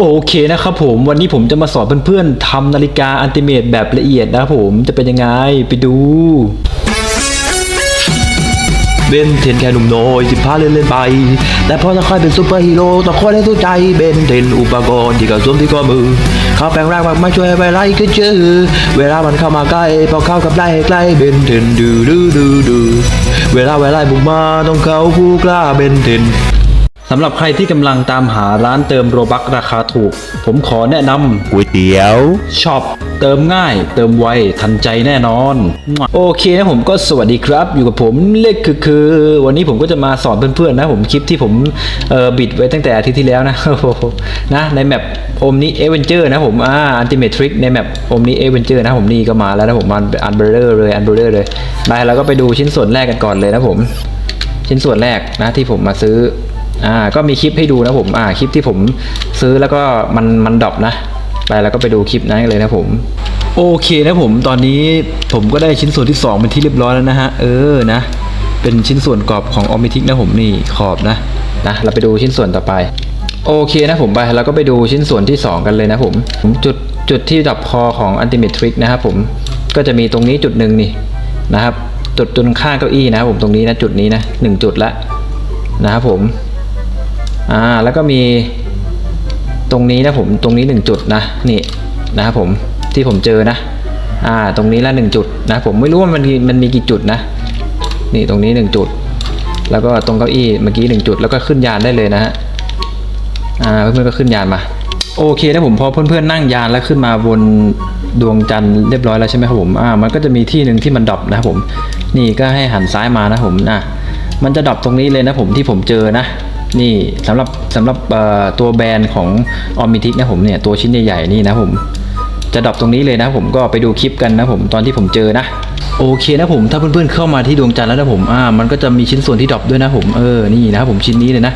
โอเคนะครับผมวันนี้ผมจะมาสอนเพื่อนๆทำนาฬิกาอันติเมตแบบละเอียดนะครับผมจะเป็นยังไงไปดูเบนเทนแค่หนุ่มน้อยสิบห้าเล่นเล่นไป แต่พอจะค่อยเป็นซูเปอร์ฮีโร่ต้องคอยให้สู้ใจเบนเทนอุปกรณ์ที่กระสุนที่ข้อมือ เขาแปลงร่างมากมาช่วยไปไล่ก็เจอเวลามันเข้ามาใกล้ พอเข้ากับไล่ใกล้เบนเทนดูดูดูดูเวลาเวไลาบุกมาต้องเข้าผู้กล้าเบนเทน สำหรับใครที่กำลังตามหาร้านเติมโรบักราคาถูก ผมขอแนะนก๋วยเตี๋ยวำช็อปเติมง่าย เติมไวทันใจแน่นอน โอเคนะผมก็สวัสดีครับ อยู่กับผมเล็กคือคือ วันนี้ผมก็จะมาสอนเพื่อนๆนะผมคลิปที่ผมเออบิดไว้ตั้งแต่อาทิตย์ที่แล้วนะโอ้โหนะในแมปโอมนี้เอเวนเจอร์นะผมอ่าอันติเมทริกในแมปโอมนี้เอเวนเจอร์นะผมนี่ก็มาแล้วนะผมอันอันเบลเลอร์เลยอันเบลเลอร์เลยไปเราก็ไปดูชิ้นส่วนแรกกันก่อนเลยนะผม ชิ้นส่วนแรกนะที่ผมมาซื้อ อ่าก็มีคลิปให้ดูนะผมอ่าคลิปที่ผมซื้อแล้วก็มันมันดรอปนะไปแล้วก็ไปดูคลิปนั้นเลยนะผม โอเคนะผมตอนนี้ผมก็ได้ชิ้นส่วนที่ 2 เป็นที่เรียบร้อยแล้วนะฮะ เออนะ เป็นชิ้นส่วนกรอบของออมิทิกนะผมนี่ขอบนะนะเราไปดูชิ้นส่วนต่อไป โอเคนะผมไปเราก็ไปดูชิ้นส่วนที่ 2 กันเลยนะผมผมจุดจุดที่ดับคอของอันติเมทริกนะครับผมก็จะมีตรงนี้จุดหนึ่งนี่นะครับจุดตรงข้างเก้าอี้นะครับผมตรงนี้นะจุดนี้นะหนึ่งจุดละนะครับผม อ่าแล้วก็มีตรงนี้นะผมตรงนี้หนึ่งจุดนะนี่นะครับผมที่ผมเจอนะอ่าตรงนี้ละหนึ่งจุดนะผมไม่รู้ว่ามันมันมีกี่จุดนะนี่ตรงนี้หนึ่งจุด แล้วก็ตรงเก้าอี้เมื่อกี้หนึ่งจุดแล้วก็ขึ้นยานได้เลยนะฮะอ่าเพื่อนๆก็ขึ้นยานมาโอเคนะผมพอเพื่อนๆนั่งยานแล้วขึ้นมาบนดวงจันทร์เรียบร้อยแล้วใช่ไหมครับผมอ่ามันก็จะมีที่หนึ่งที่มันดรอปนะครับผม นี่ก็ให้หันซ้ายมานะผมนะมันจะดรอปตรงนี้เลยนะผมที่ผมเจอนะ นี่สำหรับสำหรับตัวแบรนด์ของออมิทิกนะผมเนี่ยตัวชิ้นใหญ่ๆนี่นะผมจะดรอปตรงนี้เลยนะผมก็ไปดูคลิปกันนะผมตอนที่ผมเจอนะโอเคนะผมถ้าเพื่อนๆเข้ามาที่ดวงจันทร์แล้วนะผมอ่ามันก็จะมีชิ้นส่วนที่ดรอปด้วยนะผมเออนี่นะผมชิ้นนี้เลยนะ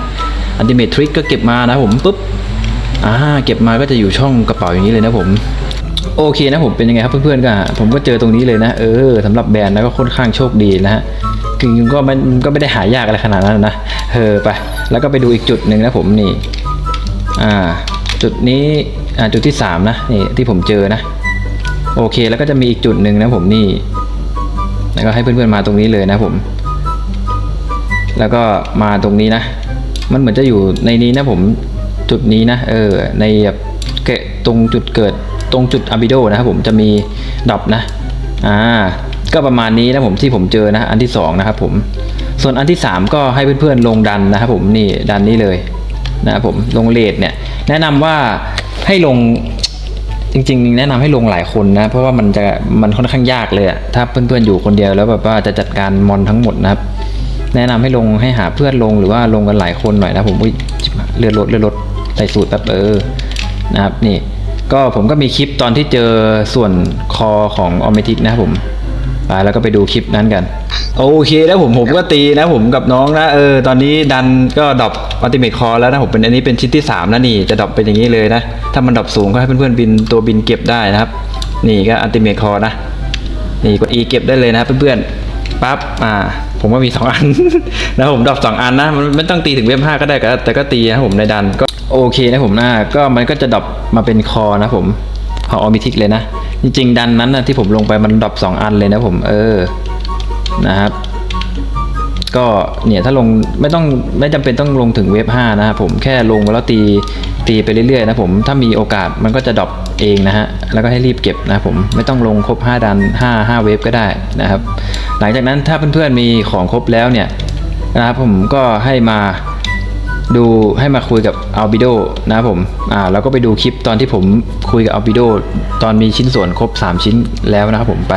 อันติเมทริกก็เก็บมานะผมปุ๊บอ่าเก็บมาก็จะอยู่ช่องกระเป๋าอย่างนี้เลยนะผมโอเคนะผมเป็นยังไงครับเพื่อนๆก็ผมก็เจอตรงนี้เลยนะเออสำหรับแบรนด์นะก็ค่อนข้างโชคดีนะฮะ คือก็มันก็ไม่ได้หายากอะไรขนาดนั้นนะเออไปแล้วก็ไปดูอีกจุดหนึ่งนะผมนี่อ่าจุดนี้อ่าจุดที่สามนะนี่ที่ผมเจอนะ โอเคแล้วก็จะมีอีกจุดหนึ่งนะผมนี่ แล้วก็ให้เพื่อนๆมาตรงนี้เลยนะผม แล้วก็มาตรงนี้นะ มันเหมือนจะอยู่ในนี้นะผมจุดนี้นะเออในแบบเกะตรงจุดเกิดตรงจุดอาบิโดนะครับผมจะมีดรอปนะอ่า ก็ประมาณนี้นะผมที่ผมเจอนะอันที่สองนะครับผมส่วนอันที่สามก็ให้เพื่อนๆลงดันนะครับผมนี่ดันนี้เลยนะครับผมลงเลทเนี่ยแนะนำว่าให้ลงจริงๆ แนะนำให้ลงหลายคนนะเพราะว่ามันจะมันค่อนข้างยากเลยอะถ้าเพื่อนๆอยู่คนเดียวแล้วแบบว่าจะจัดการมอนทั้งหมดนะครับ แนะนำให้ลงให้หาเพื่อนลงหรือว่าลงกันหลายคนหน่อยนะผมอุ้ยเลือนรถเลือนรถใส่สูตรแป๊บเออนะครับนี่ก็ผมก็มีคลิปตอนที่เจอส่วนคอของออมเมติกนะครับผม ไปแล้วก็ไปดูคลิปนั้นกัน โอเคแล้วผมผมก็ตีนะผมกับน้องนะเออตอนนี้ดันก็ดรอปอัติเมทคอแล้วนะผมเป็นอันนี้เป็นชิ้นที่สามแล้วนี่จะดรอปเป็นอย่างนี้เลยนะ ถ้ามันดรอปสูงก็ให้เพื่อนๆบินตัวบินเก็บได้นะครับ นี่ก็อัติเมทคอนะ นี่กด E เก็บได้เลยนะเพื่อนๆปั๊บอ่าผมก็มี 2 อันนะผมดรอปสองอันนะมันไม่ต้องตีถึงเว็บห้าก็ได้ก็แต่ก็ตีนะผมในดันก็โอเคนะผมนะก็มันก็จะดรอปมาเป็นคอนะผมของออมิทิกเลยนะ จริงๆดันนั้นนะที่ผมลงไปมันดรอปสองอันเลยนะผมเออนะครับ ก็เนี่ยถ้าลงไม่ต้องไม่จำเป็นต้องลงถึงเว็บ5นะครับผมแค่ลงแล้วตีตีไปเรื่อยๆนะผมถ้ามีโอกาสมันก็จะดรอปเองนะฮะแล้วก็ให้รีบเก็บนะผมไม่ต้องลงครบ 5 ดัน 5 5 เว็บก็ได้นะครับ หลังจากนั้นถ้าเพื่อนๆมีของครบแล้วเนี่ยนะครับผมก็ให้มา ดูให้มาคุยกับอัลบิโดนะครับผมอ่าแล้วก็ไปดูคลิปตอนที่ผมคุยกับอัลบิโดตอนมีชิ้นส่วนครบ 3 ชิ้นแล้วนะครับผมไป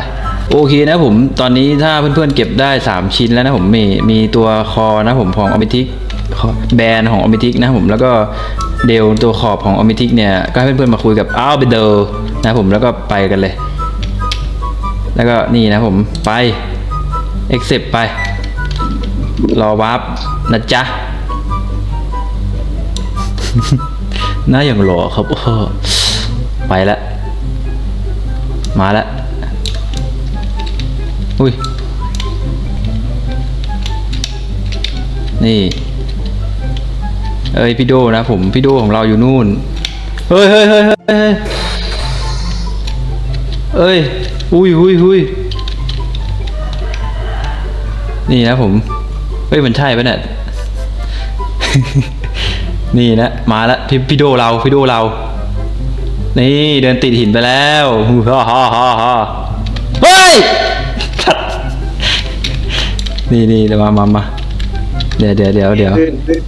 โอเคนะผมตอนนี้ถ้าเพื่อนๆเก็บได้ 3 ชิ้นแล้วนะผมมีมีตัวคอนะผมของออมิทิกแบรนด์ของออมิทิกนะผมแล้วก็เดลตัวขอบของออมิทิกเนี่ยก็ให้เพื่อนๆมาคุยกับอัลบิโดนะผมแล้วก็ไปกันเลย แล้วก็นี่นะผมไป accept ไป รอวาร์ปนะจ๊ะ หน้าอย่างหล่อครับโอ้โหไปแล้วมาแล้วอุ้ย นี่ เอ้ยพี่โดนะผมพี่โดของเราอยู่นู่น เฮ้ยเฮ้ยเฮ้ยเฮ้ยเฮ้ยเอ้ยอุ้ยอุ้ยอุ้ยนี่นะผม เฮ้ยมันใช่ปะเนี่ย นี่นะมาแล้วพี่พี่โดเราพี่โดเรา นี่เดินติดหินไปแล้วฮ่าฮ่าฮ่าฮ่าเฮ้ยสัตว์นี่นี่เดี๋ยวมามามาเดี๋ยวเดี๋ยวเดี๋ยวเดี๋ยวขึ้นขึ้น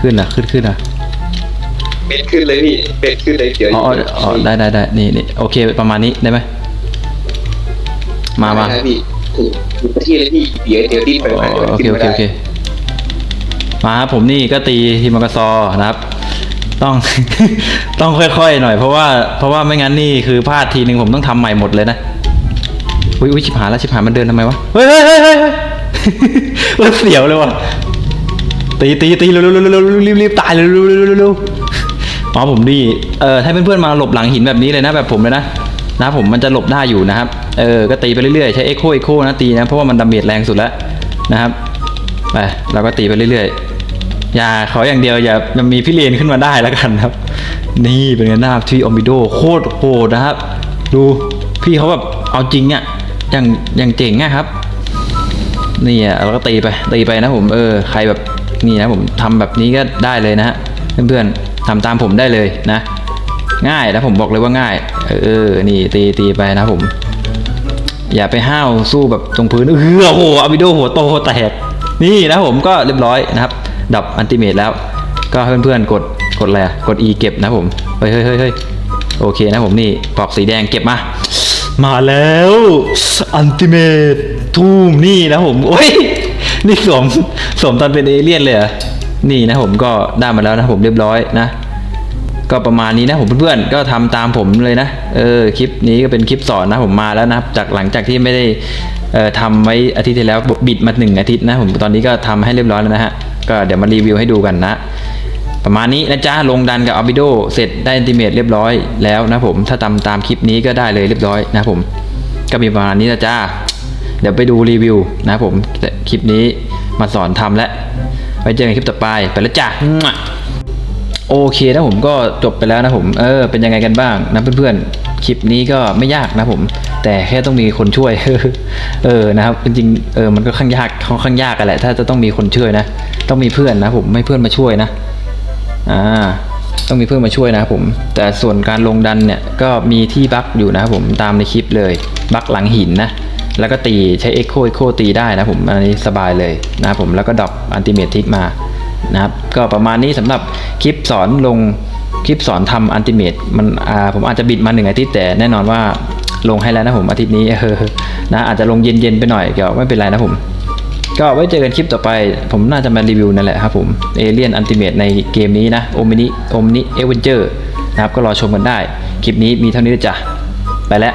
ขึ้นนะขึ้นขึ้นนะเป็ดขึ้นเลยพี่เป็ดขึ้นเลยเดี๋ยวอ๋ออ๋ออ๋อได้ได้ได้นี่นี่โอเคประมาณนี้ได้ไหมมามาได้พี่ถูกถูกที่เลยพี่เดี๋ยวเดี๋ยวดิ้นไปอ๋อมาดี๋ยวโอเคขึ้นโอไม่เคได้โอเค มาครับผมนี่ก็ตีฮิมากาซอนะครับ ต้อง ต้องค่อยๆหน่อยเพราะว่าเพราะว่าไม่งั้นนี่คือพลาดทีนึงผมต้องทำใหม่หมดเลยนะอุ้ยอุ้ยชิบหายแล้วชิบหายมันเดินทำไมวะเฮ้ยเฮ้ยเฮ้ยเฮ้ยเฮ้ยมันเสียวเลยว่ะตีตีตีเร็วเร็วเร็วเร็วรีบรีบตายเร็วเร็วเร็วเร็วเร็วอ๋อผมนี่เออให้เพื่อนๆมาหลบหลังหินแบบนี้เลยนะแบบผมเลยนะนะผมมันจะหลบได้อยู่นะครับ เออ ก็ตีไปเรื่อยๆ ใช้เอ็กโคเอ็กโคนะตีนะ เพราะว่ามันดาเมจแรงสุดแล้วนะครับ ไป เราก็ตีไปเรื่อยๆ อย่าขออย่างเดียวอย่ามันมีพี่เลนขึ้นมาได้แล้วกันครับ นี่เป็นไงหน้าที่ออมิโดโคตรโหดนะครับ ดูพี่เขาแบบเอาจริงอะอย่างอย่างเจ๋งอะครับนี่อะเราก็ตีไปตีไปนะผมเออใครแบบนี่นะผมทำแบบนี้ก็ได้เลยนะฮะเพื่อนๆทำตามผมได้เลยนะ ง่ายนะผมบอกเลยว่าง่าย เออนี่ตีตีไปนะผม อย่าไปห้าวสู้แบบตรงพื้นเออโอ้โหอาบิโดหัวโตแตกนี่นะผมก็เรียบร้อยนะครับ ดับอันติเมตแล้ว ก็ให้เพื่อนๆกดกดอะไรกด E เก็บนะผมเฮ้ยเฮ้ยเฮ้ยโอเคนะผมนี่ปอกสีแดงเก็บมา มาแล้วอันติเมตทูมนี่นะผมโอ้ยนี่สวมสวมตอนเป็นเอเลี่ยนเลยเหรอนี่นะผมก็ได้มาแล้วนะผมเรียบร้อยนะ ก็ประมาณนี้นะผมเพื่อนๆก็ทำตามผมเลยนะเออคลิปนี้ก็เป็นคลิปสอนนะผมมาแล้วนะครับจากหลังจากที่ไม่ได้เอ่อทำไว้อาทิตย์ที่แล้วบิดมาหนึ่งอาทิตย์นะผมตอนนี้ก็ทำให้เรียบร้อยแล้วนะฮะก็เดี๋ยวมารีวิวให้ดูกันนะประมาณนี้นะจ๊ะลงดันกับอ b บิโดเสร็จได้อันติเมตเรียบร้อยแล้วนะผมถ้าตามตามคลิปนี้ก็ได้เลยเรียบร้อยนะผมก็มีประมาณนี้นะจ๊ะเดี๋ยวไปดูรีวิวนะผมคลิปนี้มาสอนทำแล้วไว้เจอกันคลิปต่อไปไปแล้วจ้ะ โอเคนะผมก็จบไปแล้วนะผมเออเป็นยังไงกันบ้างนะเพื่อนๆคลิปนี้ก็ไม่ยากนะผม แต่แค่ต้องมีคนช่วย เออนะครับจริงๆเออมันก็ข้างยากค่อนข้างยากกันแหละถ้าจะต้องมีคนช่วยนะ ต้องมีเพื่อนนะผมไม่เพื่อนมาช่วยนะอ่าต้องมีเพื่อนมาช่วยนะครับผม แต่ส่วนการลงดันเนี่ยก็มีที่บั๊กอยู่นะครับผมตามในคลิปเลยบั๊กหลังหินนะแล้วก็ตีใช้เอ็กโคเอ็กโคตีได้นะผมอันนี้สบายเลยนะครับผมแล้วก็ดอปอันติเมททิกมา นะครับ ก็ประมาณนี้สำหรับคลิปสอนลงคลิปสอนทำอันติเมตมันผมอาจจะบิดมาหนึ่งอาทิตย์แต่แน่นอนว่าลงให้แล้วนะผมอาทิตย์นี้เออนะอาจจะลงเย็นๆไปหน่อยก็ไม่เป็นไรนะผม ก็ไว้เจอกันคลิปต่อไป ผมน่าจะมารีวิวนั่นแหละครับผมเอเลียนอันติเมตในเกมนี้นะโอมินิโอมินิเอเวนเจอร์นะครับก็รอชมกันได้ คลิปนี้มีเท่านี้จ้ะไปแล้ว